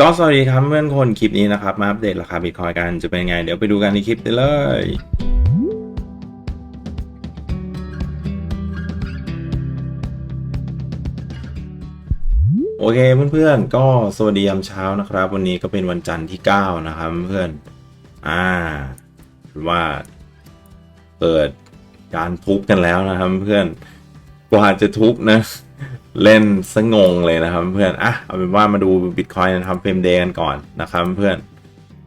ก็สวัสดีครับเพื่อนคนคลิปนี้นะครับ มาอัปเดตราคาบิตคอยกันจะเป็นไง เดี๋ยวไปดูกันในคลิปได้เลยโอเคเพื่อนๆก็สวัสดียามเช้านะครับ วันนี้ก็เป็นวันจันทร์ที่ 9 นะครับเพื่อนอ่าว่าเปิดการทุบกันแล้วนะครับเพื่อนกว่าจะทุบนะ เล่นสงงเลยนะครับเพื่อนอะเอาเป็นว่ามาดู Bitcoin ทำเฟรมเดย์กันก่อนนะครับเพื่อน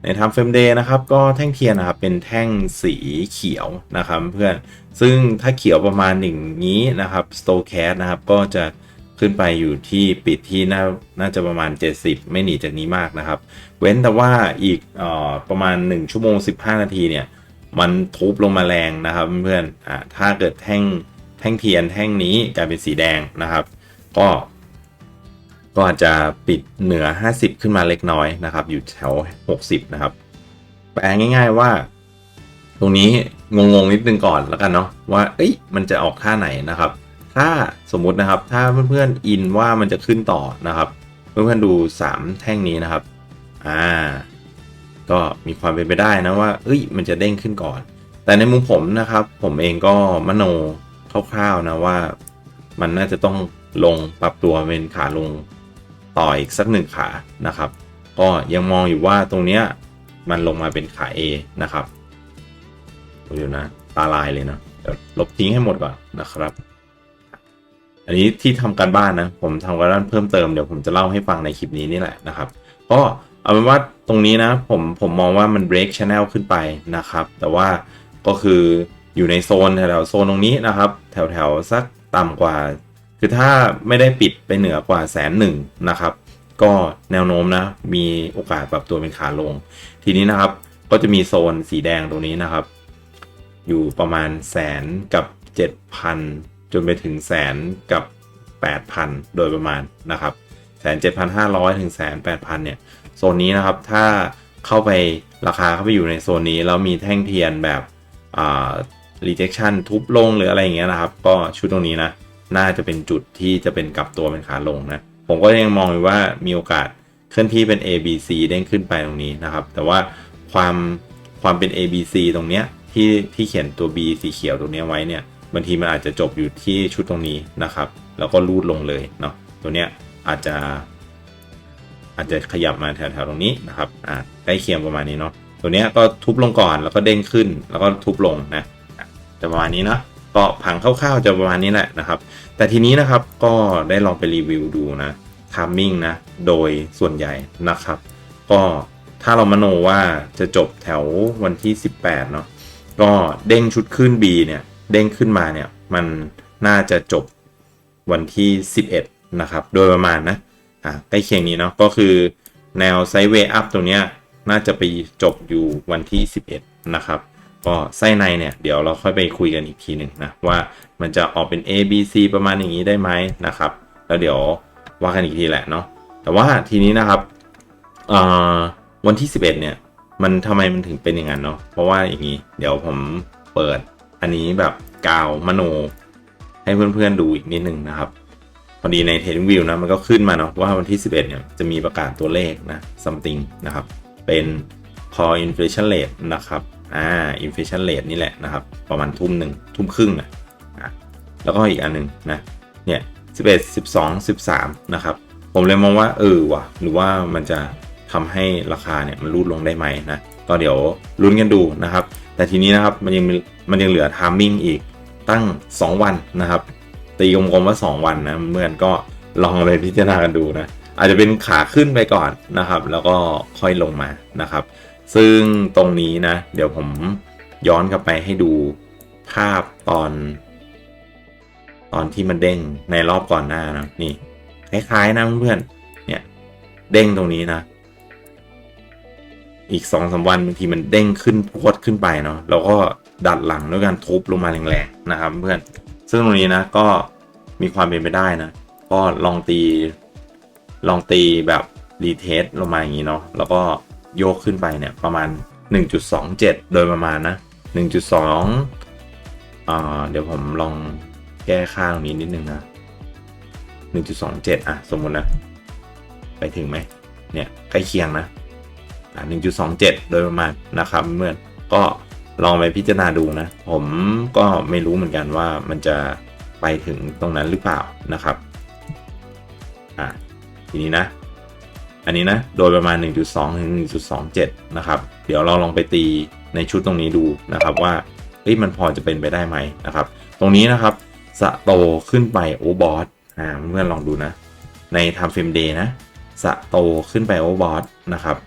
ในทำเฟรมเดย์นะครับก็แท่งเทียนนะครับเป็นแท่งสีเขียวนะครับเพื่อนซึ่งถ้าเขียวประมาณอย่างนี้นะครับ s t o c a s นะครับก็จะขึ้นไปอยู่ที่ปิดที่น่าน่าจะประมาณ 70 ไม่หนีจากนี้มากนะครับ เว้นแต่ว่าอีกออประมาณ 1 ชั่วโมง 15 นาทีเนี่ยมันทุบลงมาแรงนะครับเพื่อนอ่าถ้าเกิดแท่งแท่งเทียนแท่งนี้กลายเป็นสีแดงนะครับ ก็ ก็อาจจะปิดเหนือ 50 ขึ้นมาเล็กน้อยนะครับ อยู่แถว 60 นะครับ แปลง่ายๆว่า ตรงนี้งงๆนิดนึงก่อนแล้วกันเนาะว่า เอ้ย มันจะออกท่าไหนนะครับ ถ้าสมมุตินะครับ ถ้าเพื่อนๆอินว่ามันจะขึ้นต่อนะครับ เพื่อนๆดู 3 แท่งนี้นะครับ อ่า ก็มีความเป็นไปได้นะว่า เอ้ย มันจะเด้งขึ้นก่อน แต่ในมุมผมนะครับ ผมเองก็มโนคร่าวๆนะว่า มันน่าจะต้อง ลงปรับตัวเป็นขาลงต่ออีกสักหนึ่งขานะครับ ก็ยังมองอยู่ว่าตรงเนี้ยมันลงมาเป็นขา A นะครับดี๋ยวนะตาลายเลยนะเดี๋ยวลบทิ้งให้หมดก่อนนะครับ อันนี้ที่ทำการบ้านนะ ผมทำการบ้านเพิ่มเติมเดี๋ยวผมจะเล่าให้ฟังในคลิปนี้นี่แหละนะครับก็เอาเป็นว่าตรงนี้นะผมผมมองว่ามัน break channel ขึ้นไปนะครับ แต่ว่าก็คืออยู่ในโซนแถวๆโซนตรงนี้นะครับ แถวๆสักต่ำกว่า คือถ้าไม่ได้ปิดไปเหนือกว่าแสนหนึ่งนะครับ ก็แนวโน้มนะ มีโอกาสปรับตัวเป็นขาลง ทีนี้นะครับก็จะมีโซนสีแดงตรงนี้นะครับ อยู่ประมาณแสนกับ 7,000 จนไปถึงแสนกับ 8,000 โดยประมาณนะครับแสนเจ็ดพันห้าร้อยถึงแสนแปดพันเนี่ยโซนนี้นะครับถ้าเข้าไปราคาเข้าไปอยู่ในโซนนี้แล้วมีแท่งเทียนแบบอ่า rejection ทุบลงหรืออะไรอย่างเงี้ยนะครับ ก็ชุดตรงนี้นะ น่าจะเป็นจุดที่จะเป็นกลับตัวเป็นขาลงนะ ผมก็ยังมองว่ามีโอกาสเคลื่อนที่เป็น A B C เด้งขึ้นไปตรงนี้นะครับ แต่ว่าความความเป็น A B C ตรงเนี้ยที่ที่เขียนตัว B สีเขียวตรงเนี้ยไว้เนี่ยบางทีมันอาจจะจบอยู่ที่ชุดตรงนี้นะครับ แล้วก็รูดลงเลยเนาะตัวเนี้ยอาจจะ อาจจะขยับมาแถวๆตรงนี้นะครับอ่าใกล้เคียงประมาณนี้เนาะตัวเนี้ยก็ทุบลงก่อนแล้วก็เด้งขึ้นแล้วก็ทุบลงนะอะจะประมาณนี้เนาะ ก็ผังคร่าวๆจะประมาณนี้แหละนะครับ แต่ทีนี้นะครับก็ได้ลองไปรีวิวดูนะทามมิ่งนะ โดยส่วนใหญ่นะครับ ก็ถ้าเรามโนว่าจะจบแถววันที่ 18 เนาะก็เด้งชุดขึ้น B เนี่ย เด้งขึ้นมาเนี่ย มันน่าจะจบวันที่ 11 นะครับ โดยประมาณนะอะใกล้เคียงนี้เนาะก็คือแนวไซด์เวย์อัพตรงเนี้ยน่าจะไปจบอยู่วันที่ 11 นะครับ ก็ไส้ในเนี่ยเดี๋ยวเราค่อยไปคุยกันอีกทีหนึ่งนะว่ามันจะออกเป็น A B C ประมาณอย่างนี้ได้ไหมนะครับ แล้วเดี๋ยวว่ากันอีกทีแหละเนาะแต่ว่าทีนี้นะครับวันที่ 11 เนี่ย มันทำไมมันถึงเป็นอย่างนั้นเนาะเพราะว่าอย่างนี้เดี๋ยวผมเปิดอันนี้แบบกาวมโน ให้เพื่อนๆดูอีกนิดนึงนะครับพอดีใน Trading View นะมันก็ขึ้นมาเนาะว่าวันที่ 11 เนี่ยจะมีประกาศตัวเลขนะ something นะครับ เป็น core inflation rate นะครับ อ่า inflation rate นี่แหละนะครับ ประมาณทุ่มหนึ่งทุ่มครึ่งนะอะแล้วก็อีกอันหนึ่งนะเนี่ย11 12 13 นะครับ ผมเลยมองว่าเออว่ะหรือว่ามันจะทำให้ราคาเนี่ยมันรูดลงได้ไหมนะก็เดี๋ยวลุ้นกันดูนะครับ แต่ทีนี้นะครับมันยังมันยังเหลือ timing อีกตั้ง 2 วันนะครับ ตีกลมๆว่า 2 วันนะเพื่อนก็ลองไปพิจารณากันดูนะอาจจะเป็นขาขึ้นไปก่อนนะครับ แล้วก็ค่อยลงมานะครับ ซึ่งตรงนี้นะ เดี๋ยวผมย้อนกลับไปให้ดูภาพตอน ตอนที่มันเด้งในรอบก่อนหน้านะนี่คล้ายๆนะเพื่อนๆเนี่ย เด้งตรงนี้นะ อีกสองสาวันบางทีมันเด้งขึ้นพวดขึ้นไปเนาะแล้วก็ดัดหลังด้วยการทุบลงมาแรงๆนะครับเพื่อนซึ่งตรงนี้นะก็มีความเป็นไปได้นะ ก็ลองตี ลองตีแบบรีเทสลงมาอย่างนี้เนาะแล้วก็ โยกขึ้นไปเนี่ยประมาณ 1.27 โดยประมาณนะ 1.2อ่าเดี๋ยวผมลองแก้ค่าตรงนี้นิดนึงนะ 1.27 อะ สมมุตินะ ไปถึงไหมเนี่ยใกล้เคียงนะอ่า1.27 โดยประมาณนะครับเมื่อนก็ลองไปพิจารณาดูนะ ผมก็ไม่รู้เหมือนกันว่ามันจะไปถึงตรงนั้นหรือเปล่านะครับ อ่าทีนี้นะ อันนี้นะโดยประมาณ 1.2 ถึง 1.27 นะครับ เดี๋ยวเราลองไปตีในชุดตรงนี้ดูนะครับว่าเฮ้ยมันพอจะเป็นไปได้ไหมนะครับ ตรงนี้นะครับสะโตขึ้นไปโอบอสอ่าเพื่อนลองดูนะ ในทำเฟรมเดย์นะสะโตขึ้นไปโอบอสนะครับ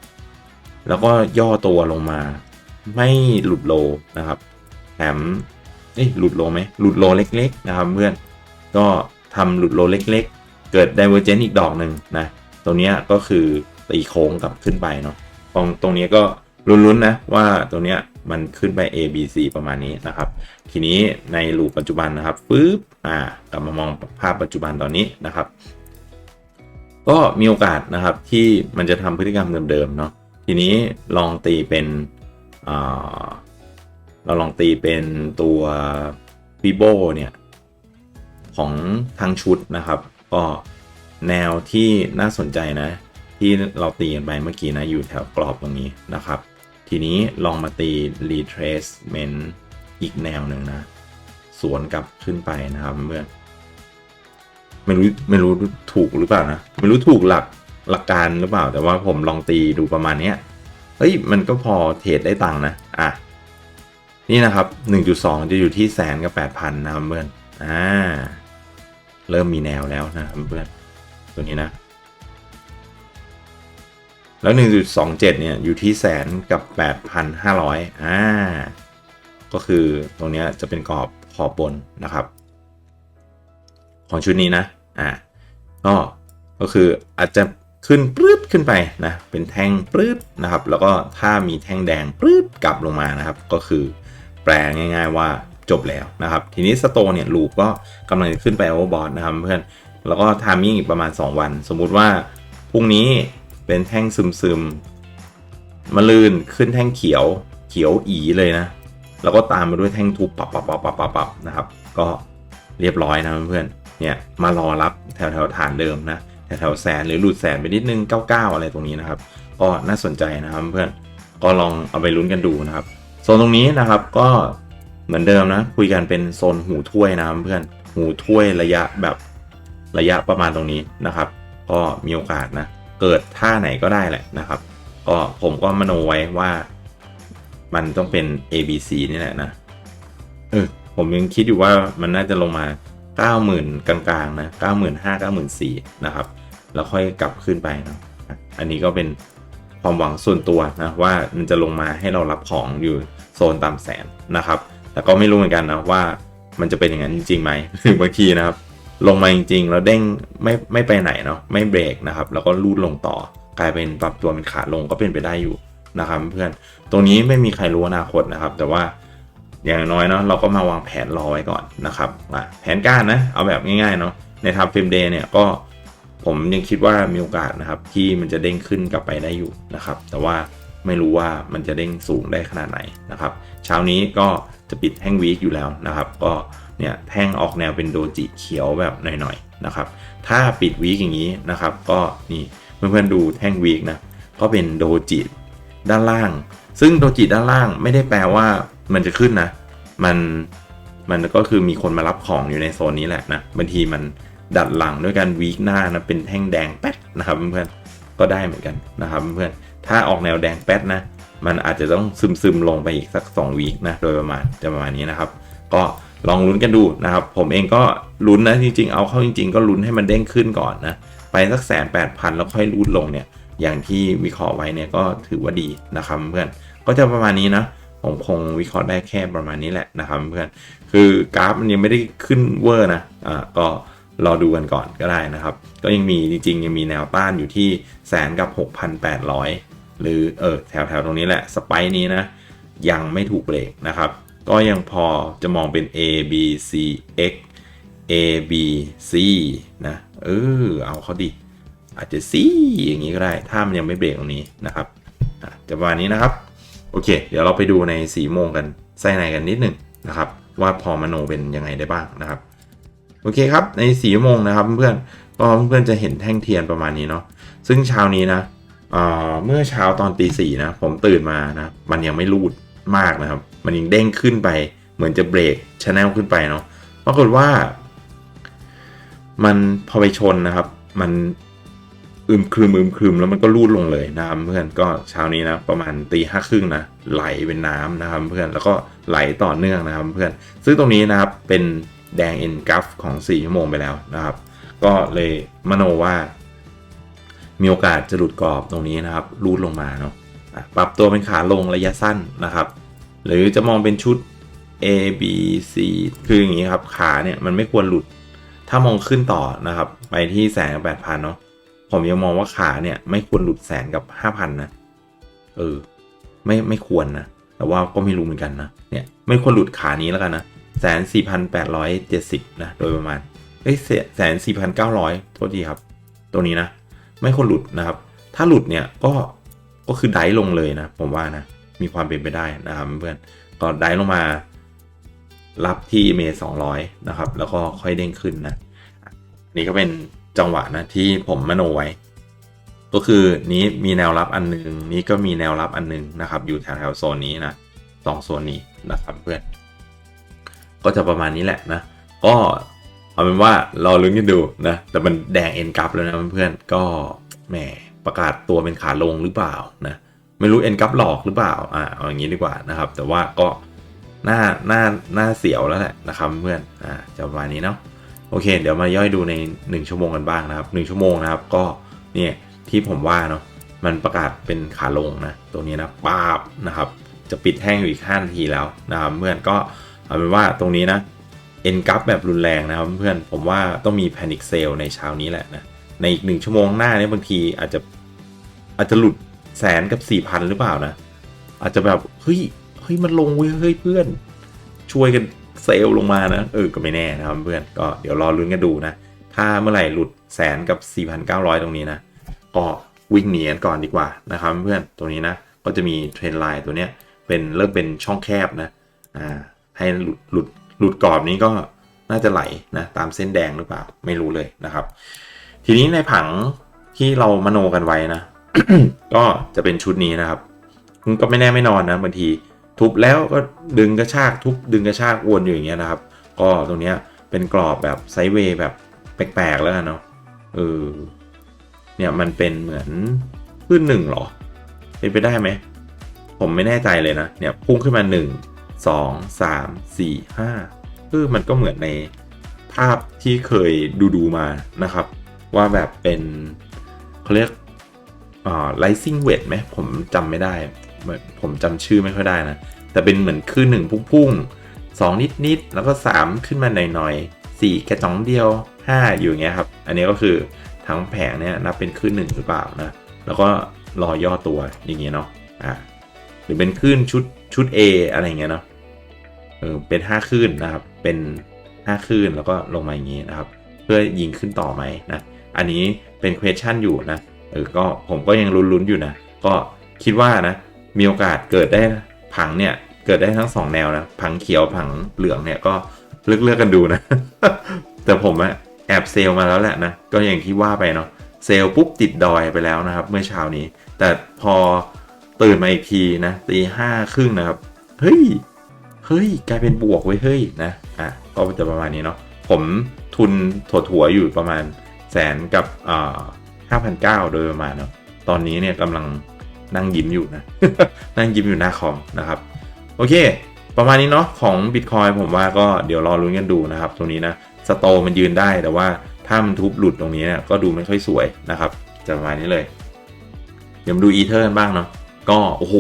แล้วก็ย่อตัวลงมา ไม่หลุดโลนะครับ แถมเอ้ยหลุดโลไหมหลุดโลเล็ก ๆ นะครับเพื่อนก็ทำหลุดโลเล็ก ๆ เกิด Divergent อีกดอกหนึ่งนะ ตรงนี้ก็คือตีโค้งกลับขึ้นไปเนาะตรงตรงนี้ก็ลุ้นๆนะว่าตัวนี้มันขึ้นไป A B C ประมาณนี้นะครับ ทีนี้ในรูปปัจจุบันนะครับปึ๊บอ่ากลับมามองภาพปัจจุบันตอนนี้นะครับ ก็มีโอกาสนะครับที่มันจะทำพฤติกรรมเดิมๆเนาะทีนี้ลองตีเป็นเราลองตีเป็นตัวฟิโบเนี่ยของทั้งชุดนะครับ ก็ แนวที่น่าสนใจนะ ที่เราตีกันไปเมื่อกี้นะ อยู่แถวกรอบตรงนี้นะครับ ทีนี้ลองมาตี retracement อีกแนวหนึ่งนะ สวนกลับขึ้นไปนะครับเพื่อนไม่รู้ไม่รู้ถูกหรือเปล่านะ ไม่รู้ถูกหลักหลักการหรือเปล่า แต่ว่าผมลองตีดูประมาณนี้เฮ้ย มันก็พอเทรดได้ตังค์นะ อะ นี่นะครับ 1.2 จะอยู่ที่แสนกับ 8,000 นะครับเพื่อน อ่า เริ่มมีแนวแล้วนะครับเพื่อน ตัวนี้นะ แล้ว 1.27 เนี่ย อยู่ที่แสนกับ 8,500 อ่า ก็คือตรงนี้จะเป็นกรอบขอบบนนะครับ ของชุดนี้นะ อ่า ก็ ก็คืออาจจะขึ้นปลื้ดขึ้นไปนะ เป็นแท่งปลื้ดนะครับ แล้วก็ถ้ามีแท่งแดงปลื้ดกลับลงมานะครับ ก็คือแปลง่าย ๆว่าจบแล้วนะครับ ทีนี้สโตเนี่ยลูปก็กำลังขึ้นไปโอเวอร์บอทนะครับเพื่อน แล้วก็ทามมิ่งอีกประมาณ 2 วัน สมมุติว่าพรุ่งนี้เป็นแท่งซึมๆมาลื่นขึ้นแท่งเขียวเขียวอีเลยนะ แล้วก็ตามมาด้วยแท่งทุบปับปับปับปับปับปับนะครับ ก็เรียบร้อยนะเพื่อนเนี่ยมารอรับแถวแถวฐานเดิมนะแถวแถวแสนหรือหลุดแสนไปนิดนึง 99 อะไรตรงนี้นะครับ ก็น่าสนใจนะครับเพื่อนก็ลองเอาไปลุ้นกันดูนะครับโซนตรงนี้นะครับก็เหมือนเดิมนะคุยกันเป็นโซนหูถ้วยนะเพื่อนหูถ้วยระยะแบบ ระยะประมาณตรงนี้นะครับ ก็มีโอกาสนะ เกิดท่าไหนก็ได้แหละนะครับ ก็ผมก็มโนไว้ว่ามันต้องเป็น A B C นี่แหละนะเออผมยังคิดอยู่ว่ามันน่าจะลงมา 90,000 กลางๆนะ95,000 94,000นะครับ แล้วค่อยกลับขึ้นไปนะอันนี้ก็เป็นความหวังส่วนตัวนะว่ามันจะลงมาให้เรารับของอยู่โซนตามแสนนะครับ แต่ก็ไม่รู้เหมือนกันนะว่ามันจะเป็นอย่างนั้นจริงๆไหมบางทีนะครับ ลงมาจริงๆ แล้วเด้งไม่ไม่ไปไหนเนาะไม่เบรกนะครับ แล้วก็ลูดลงต่อกลายเป็นปรับตัวเป็นขาลงก็เป็นไปได้อยู่นะครับเพื่อนตรงนี้ไม่มีใครรู้อนาคตนะครับ แต่ว่าอย่างน้อยเนาะเราก็มาวางแผนรอไว้ก่อนนะครับแผนการนะเอาแบบง่ายๆเนาะในทำฟิล์มเดย์เนี่ยก็ผมยังคิดว่ามีโอกาสนะครับ ที่มันจะเด้งขึ้นกลับไปได้อยู่นะครับ แต่ว่าไม่รู้ว่ามันจะเด้งสูงได้ขนาดไหนนะครับ เช้านี้ก็จะปิดแท่งวีคอยู่แล้วนะครับ ก็ เนี่ยแท่งออกแนวเป็นโดจิเขียวแบบหน่อยๆนะครับ ถ้าปิดวีคอย่างนี้นะครับ ก็นี่เพื่อนๆดูแท่งวีคนะก็เป็นโดจิด้านล่าง ซึ่งโดจิด้านล่างไม่ได้แปลว่ามันจะขึ้นนะ มันมันก็คือมีคนมารับของอยู่ในโซนนี้แหละนะบางทีมันดัดหลังด้วยการวีคหน้านะเป็นแท่งแดงแป๊ดนะครับเพื่อนๆก็ได้เหมือนกันนะครับเพื่อนๆถ้าออกแนวแดงแป๊ดนะมันอาจจะต้องซึมซึมๆลงไปอีกสัก2วีคนะโดยประมาณจะประมาณนี้นะครับ ก็ ลองลุ้นกันดูนะครับ ผมเองก็ลุ้นนะจริงๆ เอาเข้าจริง ๆ ก็ลุ้นให้มันเด้งขึ้นก่อนนะ ไปสักแสนแปดพันแล้วค่อยรูดลงเนี่ย อย่างที่วิเคราะห์ไว้เนี่ยก็ถือว่าดีนะครับเพื่อน ก็จะประมาณนี้นะผมคงวิเคราะห์ได้แค่ประมาณนี้แหละนะครับเพื่อน คือกราฟมันยังไม่ได้ขึ้นเวอร์นะ อ่า ก็รอดูกันก่อนก็ได้นะครับ ก็ยังมีจริงๆ ยังมีแนวต้านอยู่ที่แสนกับ 6,800 หรือเออแถวๆ ตรงนี้แหละ สไปนี้นะ ยังไม่ถูกเบรกนะครับ ก็ยังพอจะมองเป็น A B C X A B C นะเออเอาเขาดิ อาจจะ C อย่างนี้ก็ได้ ถ้ามันยังไม่เบรกตรงนี้นะครับอะจะประมาณนี้นะครับ โอเค เดี๋ยวเราไปดูในสีโมงกันไส้ในกันนิดหนึ่งนะครับ ว่าพอมโนเป็นยังไงได้บ้างนะครับ โอเคครับ ในสีโมงนะครับเพื่อนก็เพื่อนจะเห็นแท่งเทียนประมาณนี้เนาะซึ่งเช้านี้นะเมื่อเช้าตอนตีสี่นะ ผมตื่นมานะ มันยังไม่รูดมากนะครับ มันยังเด้งขึ้นไป เหมือนจะเบรกชแนลขึ้นไปเนาะปรากฏว่า มันพอไปชนนะครับ มันอึมครึมอึมครึมแล้วมันก็รูดลงเลยนะครับเพื่อนก็เช้านี้นะประมาณตีห้าครึ่งนะไหลเป็นน้ำนะครับเพื่อนแล้วก็ไหลต่อเนื่องนะครับเพื่อนซึ่งตรงนี้นะครับเป็นแดงเอ็นกราฟของ 4 ชั่วโมงไปแล้วนะครับ ก็เลยมโนว่า มีโอกาสจะหลุดกรอบตรงนี้นะครับรูดลงมาเนาะปรับตัวเป็นขาลงระยะสั้นนะครับ หรือจะมองเป็นชุด A B C คืออย่างนี้ครับ ขาเนี่ยมันไม่ควรหลุด ถ้ามองขึ้นต่อนะครับ ไปที่แสนกับแปดพันเนาะผมยังมองว่าขาเนี่ยไม่ควรหลุดแสนกับห้าพันนะ เออ ไม่ไม่ควรนะ แต่ว่าก็ไม่รู้เหมือนกันนะ เนี่ยไม่ควรหลุดขานี้แล้วกันนะแสนสี่พันแปดร้อยเจ็ดสิบนะ โดยประมาณเอ้ยแสนสี่พันเก้าร้อยโทษทีครับ ตัวนี้นะ ไม่ควรหลุดนะครับ ถ้าหลุดเนี่ยก็ก็คือไดลงเลยนะ ผมว่านะ มีความเป็นไปได้นะครับเพื่อนก็ไดฟ์ลงมารับที่เมย์สองร้อยนะครับ แล้วก็ค่อยเด้งขึ้นนะนี่ก็เป็นจังหวะนะที่ผมมโนไว้ ก็คือนี้มีแนวรับอันหนึงนี้ก็มีแนวรับอันหนึงนะครับ อยู่แถวๆโซนนี้นะสองโซนนี้นะครับเพื่อนก็จะประมาณนี้แหละนะ ก็เอาเป็นว่าราลุ้นกันดูนะ แต่มันแดงเอ็นกราฟแล้วนะเพื่อนๆก็แหมประกาศตัวเป็นขาลงหรือเปล่านะ ไม่รู้เอ็นกราฟหลอกหรือเปล่าอ่าเอาอย่างนี้ดีกว่านะครับ แต่ว่าก็หน้าหน้าหน้าเสียวแล้วแหละนะครับเพื่อนอ่าจะประมาณนี้เนาะโอเค เดี๋ยวมาย่อยดูใน 1 ชั่วโมงกันบ้างนะครับ 1 ชั่วโมงนะครับก็เนี่ยที่ผมว่าเนาะมันประกาศเป็นขาลงนะตรงนี้นะป้าบนะครับ จะปิดแท่งอยู่อีก5นาทีแล้วนะครับเพื่อนก็เอาเป็นว่าตรงนี้นะเอ็นกัฟแบบรุนแรงนะครับเพื่อนผมว่าต้องมีแพนิคเซลในเช้านี้แหละนะในอีกหนึ่งชั่วโมงหน้าเนี่ยบางทีอาจจะอาจจะหลุด แสนกับ4ี่พันหรือเปล่านะ อาจจะแบบ เฮ้ย เฮ้ย มันลงเว้ย เฮ้ยเพื่อน ช่วยกันเซลล์ลงมานะ เออ ก็ไม่แน่นะครับเพื่อน ก็เดี๋ยวรอลุ้นกันดูนะ ถ้าเมื่อไหร่หลุดแสนกับ 4,900 ตรงนี้นะ ก็วิ่งหนีกันก่อนดีกว่านะครับเพื่อนตรงนี้นะ ก็จะมีเทรนไลน์ตัวเนี้ย เป็นเริ่มเป็นช่องแคบนะ อ่า ให้หลุดหลุดหลุดกรอบนี้ก็น่าจะไหลนะตามเส้นแดงหรือเปล่า ไม่รู้เลยนะครับ ทีนี้ในผังที่เรามโนกันไว้นะ ก็จะเป็นชุดนี้นะครับก็ไม่แน่ไม่นอนนะบางที ทุบแล้วก็ดึงกระชากทุบดึงกระชากวนอยู่อย่างเงี้ยนะครับ ก็ตรงเนี้ยเป็นกรอบแบบไซเวย์แบบแปลกๆแล้วกันเนาะเออเนี่ยมันเป็นเหมือนขึ้นหนึ่งเหรอเป็นไปได้ไหมผมไม่แน่ใจเลยนะเนี่ยพุ่งขึ้นมาหนึ่งสองสามสี่ห้าเออมันก็เหมือนในภาพที่เคยดูดูๆมานะครับ ว่าแบบเป็นเขาเรียก อ่า rising wedge ไหมผมจำไม่ได้ ผมจำชื่อไม่ค่อยได้นะ แต่เป็นเหมือนขึ้นหนึ่งพุ่งๆสองนิดๆ แล้วก็สามขึ้นมาหน่อยๆสี่กระจองเดียวห้าอยู่อย่างเงี้ยครับ อันนี้ก็คือทั้งแผงเนี่ยนับเป็นขึ้นหนึ่งหรือเปล่านะ แล้วก็รอย่อตัวอย่างเงี้ยเนาะอ่าหรือเป็นขึ้นชุดชุด A อะไรเงี้ยเนาะเออเป็นห้าขึ้นนะครับ เป็นห้าขึ้นแล้วก็ลงมาอย่างงี้นะครับ เพื่อยิงขึ้นต่อไหมนะ อันนี้เป็น question อยู่นะ เออก็ผมก็ยังลุ้นๆอยู่นะ ก็คิดว่านะ มีโอกาสเกิดได้ผังเนี่ยเกิดได้ทั้งสองแนวนะ ผังเขียวผังเหลืองเนี่ยก็เลือกเลือกกันดูนะ แต่ผมอะแอบเซลล์มาแล้วแหละนะ ก็อย่างที่ว่าไปเนาะเซลล์ปุ๊บติดดอยไปแล้วนะครับ เมื่อเช้านี้ แต่พอตื่นมาอีกทีนะตีห้าครึ่งนะครับ เฮ้ย เฮ้ย กลายเป็นบวกไว้เฮ้ยนะ อะ ก็จะประมาณนี้เนาะผมทุนถั่วถั่วๆอยู่ประมาณแสนกับอ่า ห้าพันเก้าโดยประมาณเนาะตอนนี้เนี่ยกำลังนั่งยิ้มอยู่นะ นั่งยิ้มอยู่หน้าคอมนะครับ โอเค ประมาณนี้เนาะของ Bitcoin ผมว่าก็เดี๋ยวรอลุ้นกันดูนะครับ ตรงนี้นะสโตมันยืนได้แต่ว่าถ้ามันทุบหลุดตรงนี้เนี่ยก็ดูไม่ค่อยสวยนะครับ จะประมาณนี้เลยเดี๋ยวมาดูอีเทอร์กันบ้างเนาะก็โอ้โห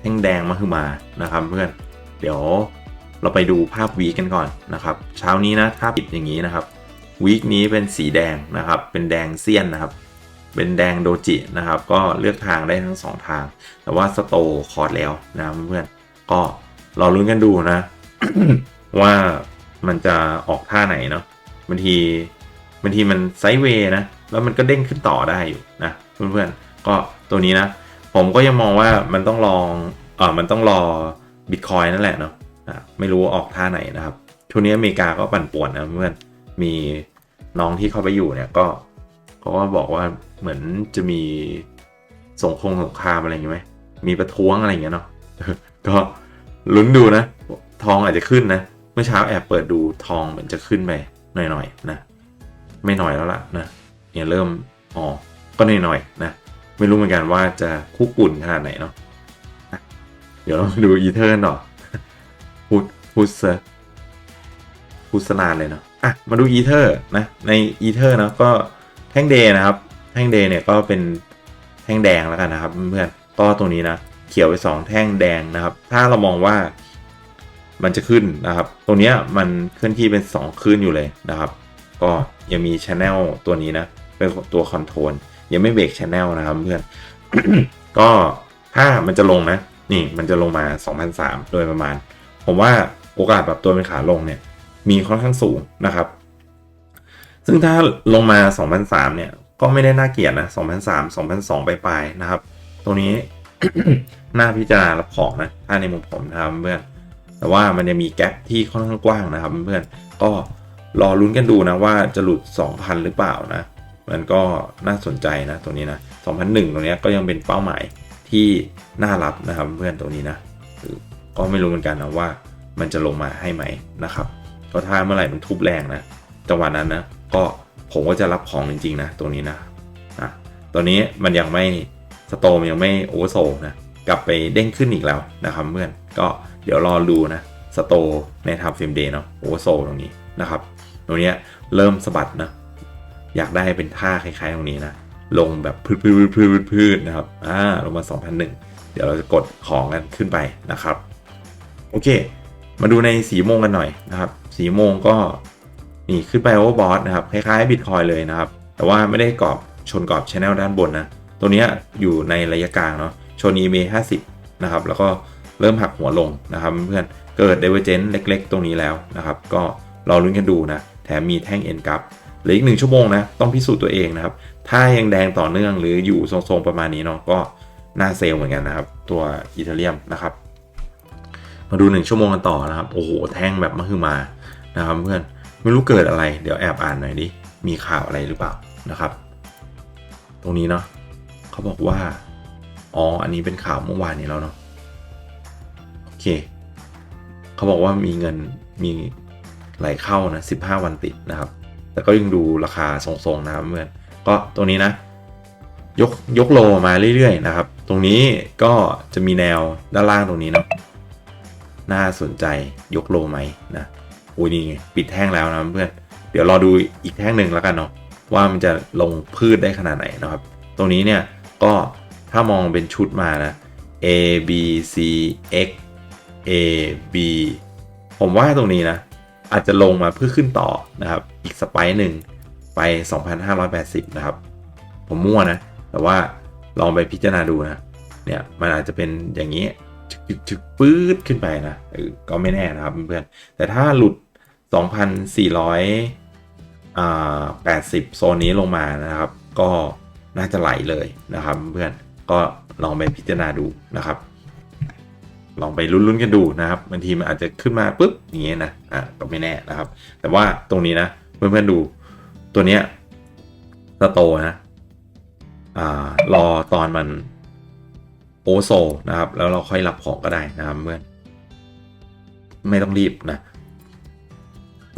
แท่งแดงมาคือมานะครับเพื่อนเดี๋ยวเราไปดูภาพวีกันก่อนนะครับ เช้านี้นะถ้าปิดอย่างนี้นะครับ วีคนี้เป็นสีแดงนะครับ เป็นแดงเซียนนะครับ เป็นแดงโดจินะครับ ก็เลือกทางได้ทั้งสองทาง แต่ว่าสโตคอร์ดแล้วนะเพื่อนๆก็รอลุ้นกันดูนะ ว่ามันจะออกท่าไหนเนาะบางทีบางทีมันไซด์เวย์นะ แล้วมันก็เด้งขึ้นต่อได้อยู่นะเพื่อนๆก็ตัวนี้นะ ผมก็ยังมองว่ามันต้องลองเออมันต้องรอบิตคอยนั่นแหละเนาะอะไม่รู้ว่าออกท่าไหนนะครับช่วงนี้อเมริกาก็ปั่นป่วนนะเพื่อนมี น้องที่เข้าไปอยู่เนี่ยก็เขาก็บอกว่าเหมือนจะมีสงคงสงครามอะไรอย่างงี้ไหมมีประท้วงอะไรอย่างเงี้ยเนาะก็ลุ้นดูนะ ทองอาจจะขึ้นนะ เมื่อเช้าแอบเปิดดูทองเหมือนจะขึ้นไปหน่อยๆนะ ไม่หน่อยแล้วล่ะนะเนี่ยเริ่มอ๋อก็หน่อยๆนะไม่รู้เหมือนกันว่าจะคุกกุ่นขนาดไหนเนาะเดี๋ยวเราดูอีเทอร์กันต่อพูดพูดซพูดสนานเลยเนาะ อะมาดูอีเทอร์นะในอีเทอร์นะก็แท่งเดย์นะครับ แท่งเดย์เนี่ยก็เป็นแท่งแดงแล้วกันนะครับเพื่อนๆก็ตรงนี้นะเขียวไปสองแท่งแดงนะครับ ถ้าเรามองว่ามันจะขึ้นนะครับตรงนี้มันเคลื่อนที่เป็น2คลื่นอยู่เลยนะครับ ก็ยังมีช anel ตัวนี้นะ เป็นตัวคอนโทรลยังไม่เบรกช anel นะครับเพื่อนก็ถ้ามันจะลงนะ นี่มันจะลงมา 2,003 โดยประมาณ ผมว่าโอกาสแบบตัวเป็นขาลงเนี่ย มีค่อนข้างสูงนะครับ ซึ่งถ้าลงมา 2,003เนี่ย ก็ไม่ได้น่าเกลียดนะ 2,003 2,002ไปปลายๆนะครับ ตรงนี้น่าพิจารณารับของนะ ถ้าในมุมผมนะครับเพื่อน แต่ว่ามันจะมีแกลบที่ค่อนข้างกว้างนะครับเพื่อน ก็รอลุ้นกันดูนะว่าจะหลุด 2,000 หรือเปล่านะ มันก็น่าสนใจนะตรงนี้นะ 2,001 ตรงนี้ก็ยังเป็นเป้าหมายที่น่ารับนะครับเพื่อนตรงนี้นะก็ไม่รู้เหมือนกันนะว่ามันจะลงมาให้ไหมนะครับ ก็ถ้าเมื่อไหร่มันทุบแรงนะจังหวะนั้นนะก็ผมก็จะรับของจริงๆนะตรงนี้นะอะตัวนี้มันยังไม่สโตมยังไม่โอเวอร์โซนะกลับไปเด้งขึ้นอีกแล้วนะครับเพื่อนก็เดี๋ยวรอดูนะสโตในทำฟิล์มเดย์เนาะโอเวอร์โซตรงนี้นะครับตรงนี้เริ่มสะบัดนะอยากได้เป็นท่าคล้ายๆตรงนี้นะลงแบบพืดพืดพืดพืดนะครับอ่าลงมา2001เดี๋ยวเราจะกดของกันขึ้นไปนะครับ โอเค มาดูในสีโมงกันหน่อยนะครับ สีโมงก็นี่ขึ้นไปโอเวอร์บอทนะครับ คล้ายๆบิตคอยเลยนะครับ แต่ว่าไม่ได้กรอบชนกรอบชแนลด้านบนนะ ตัวนี้อยู่ในระยะกลางเนาะชน EMA 50 นะครับ แล้วก็เริ่มหักหัวลงนะครับเพื่อนเกิด Divergence เล็กๆ ตรงนี้แล้วนะครับ ก็รอลุ้นกันดูนะ แถมมีแท่ง N กับเหลืออีกหนึ่งชั่วโมงนะ ต้องพิสูจน์ตัวเองนะครับ ถ้ายังแดงต่อเนื่องหรืออยู่ทรงๆประมาณนี้เนาะก็น่าเซล์เหมือนกันนะครับ ตัวอีเทเรียมนะครับ มาดูหนึ่งชั่วโมงกันต่อนะครับ โอ้โห แท่งแบบมหึมา นะครับเพื่อนไม่รู้เกิดอะไร เดี๋ยวแอบอ่านหน่อยดิมีข่าวอะไรหรือเปล่านะครับ ตรงนี้เนาะเขาบอกว่าอ๋ออันนี้เป็นข่าวเมื่อวานนี้แล้วเนาะโอเคเขาบอกว่ามีเงินมีไหลเข้านะ15 วันติดนะครับ แต่ก็ยังดูราคาทรงๆนะครับเพื่อนก็ตัวนี้นะ ยกยกโลมาเรื่อยๆนะครับ ตรงนี้ก็จะมีแนวด้านล่างตรงนี้เนาะน่าสนใจยกโลไหมนะ อุ้ยนี่ไงปิดแท่งแล้วนะเพื่อนเดี๋ยวรอดูอีกแท่งหนึ่งแล้วกันเนาะว่ามันจะลงพืชได้ขนาดไหนนะครับ ตรงนี้เนี่ยก็ถ้ามองเป็นชุดมานะ A B C X A B ผมว่าตรงนี้นะ อาจจะลงมาเพื่อขึ้นต่อนะครับ อีกสไปหนึ่งไป 2,580 นะครับ ผมมั่วนะ แต่ว่าลองไปพิจารณาดูนะ เนี่ยมันอาจจะเป็นอย่างนี้จึกจึกปื๊ดขึ้นไปนะก็ไม่แน่นะครับเพื่อนๆแต่ถ้าหลุด 2,480 โซนนี้ลงมานะครับ ก็น่าจะไหลเลยนะครับเพื่อนก็ลองไปพิจารณาดูนะครับ ลองไปลุ้นๆกันดูนะครับบางทีมันอาจจะขึ้นมาปุ๊บอย่างเงี้ยนะอะก็ไม่แน่นะครับ แต่ว่าตรงนี้นะเพื่อนๆดูตัวเนี้ยสโตนะอ่ารอตอนมันโอโซนะครับ แล้วเราค่อยรับของก็ได้นะครับเพื่อนไม่ต้องรีบนะ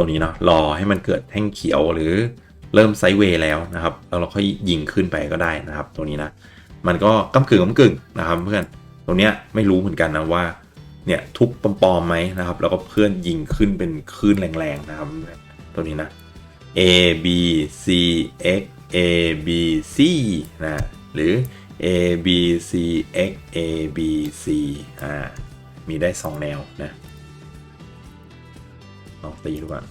ตรงนี้เนาะรอให้มันเกิดแท่งเขียวหรือเริ่มไซด์เวย์แล้วนะครับแล้วเราค่อยยิงขึ้นไปก็ได้นะครับตรงนี้นะมันก็ก้ากึ่งก้ากึ่งนะครับ เพื่อนตรงเนี้ยไม่รู้เหมือนกันนะว่าเนี่ยทุบปลอมๆไหมนะครับ แล้วก็เพื่อนยิงขึ้นเป็นคลื่นแรงๆนะครับตรงนี้นะ A B C X A B C นะหรือ A B C X A B C อ่ามีได้ 2 แนวนะ ลองตีดูก่อน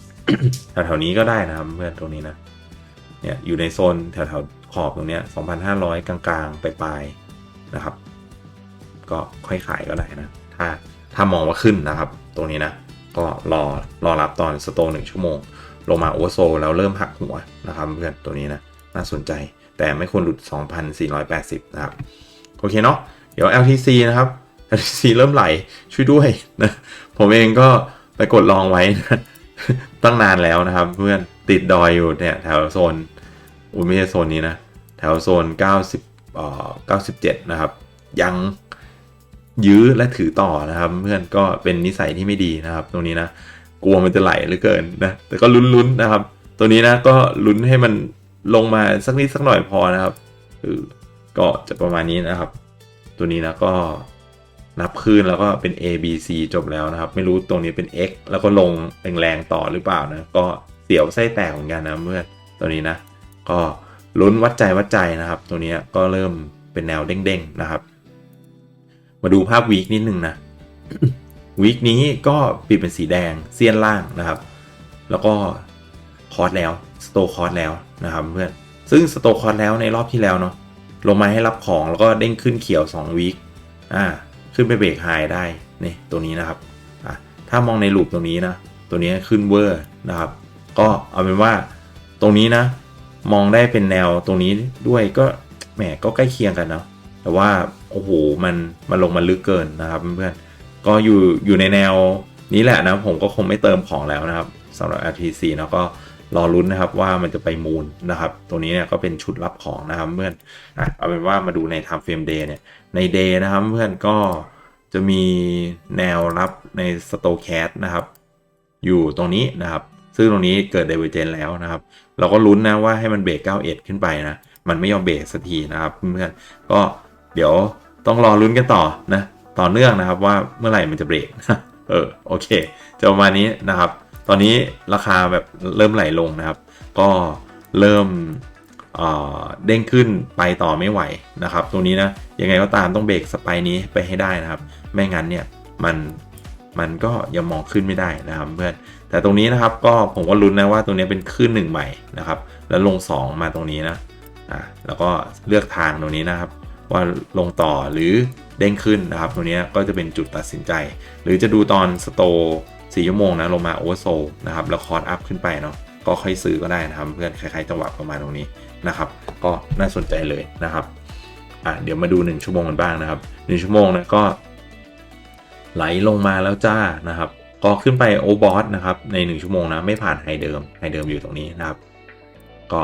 แถวๆนี้ก็ได้นะครับเพื่อนตรงนี้นะ เนี่ยอยู่ในโซนแถวๆขอบตรงเนี้ย2,500 กลางๆไปปลายนะครับ ก็ค่อยขายก็ได้นะ ถ้าถ้ามองว่าขึ้นนะครับ ตรงนี้นะ ก็รอรอรับตอนสโตหนึ่งชั่วโมง ลงมาโอเวอร์โซลแล้วเริ่มหักหัวนะครับเพื่อนตัวนี้นะ น่าสนใจแต่ไม่ควรหลุด 2,480 นะครับ โอเคเนาะเดี๋ยว LTC นะครับ LTC เริ่มไหลช่วยด้วยนะ ผมเองก็ ไปกดลองไว้ ตั้งนานแล้วนะครับ เพื่อนติดดอยอยู่เนี่ยแถวโซนอุ้ยไม่ใช่โซนนี้นะ แถวโซนเอ่อ97 นะครับ ยังยื้อและถือต่อนะครับ เพื่อนก็เป็นนิสัยที่ไม่ดีนะครับ ตรงนี้นะ กลัวมันจะไหลเหลือเกินนะแต่ก็ลุ้นๆนะครับ ตัวนี้นะก็ลุ้นให้มันลงมาสักนิดสักหน่อยพอนะครับก็จะประมาณนี้นะครับ ตัวนี้นะก็ นับคืนแล้วก็เป็น A B C จบแล้วนะครับ ไม่รู้ตรงนี้เป็น X แล้วก็ลงแรงๆต่อหรือเปล่านะ ก็เสียวไส้แตกเหมือนกันนะเมื่อนตัวนี้นะ ก็ลุ้นวัดใจวัดใจนะครับ ตัวนี้ก็เริ่มเป็นแนวเด้งๆนะครับ มาดูภาพวีคนิดนึงนะวีคนี้ก็ปิดเป็นสีแดงเซียนล่างนะครับ แล้วก็คอร์สแล้วสโตคอร์สแล้วนะครับเพื่อนซึ่งสโตคอร์สแล้วในรอบที่แล้วเนาะลงมาให้รับของแล้วก็เด้งขึ้นเขียว2วีคอ่า ขึ้นไปเบรกไฮได้นี่ตัวนี้นะครับถ้ามองในลูปตรงนี้นะ ตัวนี้ขึ้นเวอร์นะครับ ก็เอาเป็นว่าตรงนี้นะ มองได้เป็นแนวตรงนี้ด้วยก็แหมก็ใกล้เคียงกันเนาะแต่ว่าโอ้โหมันมันลงมาลึกเกินนะครับเพื่อนๆก็อยู่อยู่ในแนวนี้แหละนะผมก็คงไม่เติมของแล้วนะครับสำหรับ RTC นะก็รอลุ้นนะครับว่ามันจะไปมูลนะครับ ตัวนี้เนี่ยก็เป็นชุดรับของนะครับเพื่อนอะเอาเป็นว่ามาดูใน time frame day เนี่ย ใน day นะครับเพื่อนก็จะมีแนวรับในสโตแคสนะครับ อยู่ตรงนี้นะครับ ซึ่งตรงนี้เกิด d ด v e r g e n แล้วนะครับ เราก็ลุ้นนะว่าให้มันเบรก91 ขึ้นไปนะ มันไม่ยอมเบรกสักทีนะครับเพื่อนก็เดี๋ยวต้องรอลุ้นกันต่อนะต่อเนื่องนะครับว่าเมื่อไหร่มันจะเบรกเออโอเคจะประมาณนี้นะครับ ตอนนี้ราคาแบบเริ่มไหลลงนะครับ ก็เริ่ม เด้งขึ้นไปต่อไม่ไหวนะครับ ตรงนี้นะยังไงก็ตามต้องเบรกสไปนี้ไปให้ได้นะครับ ไม่งั้นเนี่ยมันมันก็ยังมองขึ้นไม่ได้นะครับเพื่อนแต่ตรงนี้นะครับก็ผมก็ลุ้นนะว่าตรงนี้เป็นขึ้นหนึ่งใหม่นะครับ แล้วลง 2 มาตรงนี้นะอ่าแล้วก็เลือกทางตรงนี้นะครับ ว่าลงต่อหรือเด้งขึ้นนะครับ ตรงนี้ก็จะเป็นจุดตัดสินใจ หรือจะดูตอนสโตสี่ชั่วโมงนะลงมาโอเวอร์โซนะครับแล้วคอร์สอัพขึ้นไปเนาะก็ค่อยซื้อก็ได้นะครับ เพื่อนคล้ายๆจังหวะประมาณตรงนี้ นะครับ ก็น่าสนใจเลยนะครับอะเดี๋ยวมาดู 1 ชั่วโมงกันบ้างนะครับ 1 ชั่วโมงนะก็ ไหลลงมาแล้วจ้านะครับ ก็ขึ้นไปโอบอสนะครับใน 1 ชั่วโมงนะไม่ผ่านไฮเดิมไฮเดิมอยู่ตรงนี้นะครับ ก็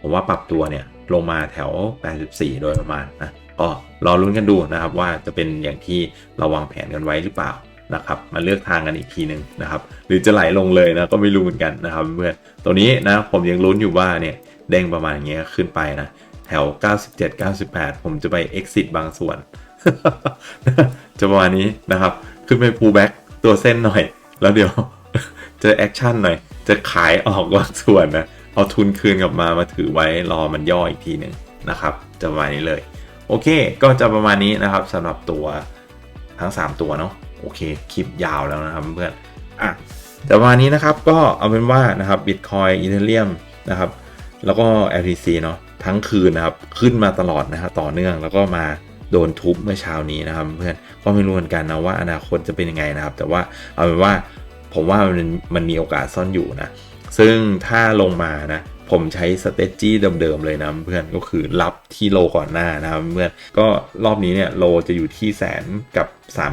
ผมว่าปรับตัวเนี่ยลงมาแถว 84 โดยประมาณนะก็รอลุ้นกันดูนะครับว่าจะเป็นอย่างที่เราวางแผนกันไว้หรือเปล่านะครับมาเลือกทางกันอีกทีหนึ่งนะครับ หรือจะไหลลงเลยนะก็ไม่รู้เหมือนกันนะครับเพื่อนตัวนี้นะผมยังลุ้นอยู่ว่าเนี่ย เด้งประมาณอย่างเงี้ยขึ้นไปนะ แถว 97 98 ผมจะไป exit บางส่วน จะประมาณนี้นะครับ ขึ้นไป pull back ตัวเส้นหน่อย แล้วเดี๋ยวเจอแอคชั่นหน่อย จะขายออกบางส่วนนะ เอาทุนคืนกลับมามาถือไว้รอมันย่ออีกทีหนึ่งนะครับ จะประมาณนี้เลย โอเค ก็จะประมาณนี้นะครับสำหรับตัวทั้ง 3 ตัวเนาะโอเค คลิปยาวแล้วนะครับเพื่อนอะแต่ประมาณนี้นะครับก็เอาเป็นว่านะครับ Bitcoin Ethereum นะครับ แล้วก็ LTC เนาะทั้งคืนนะครับขึ้นมาตลอดนะครับต่อเนื่องแล้วก็มาโดนทุบเมื่อเช้านี้นะครับเพื่อนก็ไม่รู้เหมือนกันนะว่าอนาคตจะเป็นยังไงนะครับ แต่ว่าเอาเป็นว่าผมว่ามันมันมีโอกาสซ่อนอยู่นะ ซึ่งถ้าลงมานะผมใช้สเตจจี้เดิมๆเลยนะเพื่อนก็คือรับที่โลก่อนหน้านะครับเพื่อนก็รอบนี้เนี่ยโลจะอยู่ที่แสนกับ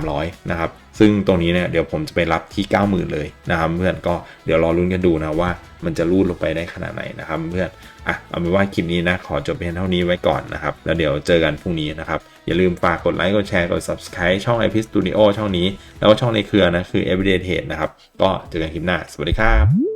300 นะครับ ซึ่งตรงนี้เนี่ยเดี๋ยวผมจะไปรับที่ 90,000 เลยนะครับเพื่อนก็เดี๋ยวรอลุ้นกันดูนะว่ามันจะรูดลงไปได้ขนาดไหนนะครับเพื่อนอะเอาเป็นว่าคลิปนี้นะขอจบเพียงเท่านี้ไว้ก่อนนะครับ แล้วเดี๋ยวเจอกันพรุ่งนี้นะครับ อย่าลืมฝากกดไลค์กดแชร์กด subscribe ช่อง IP Studio ช่องนี้ แล้วก็ช่องในเครือนะคือ Everyday Trade นะครับก็เจอกันคลิปหน้าสวัสดีครับ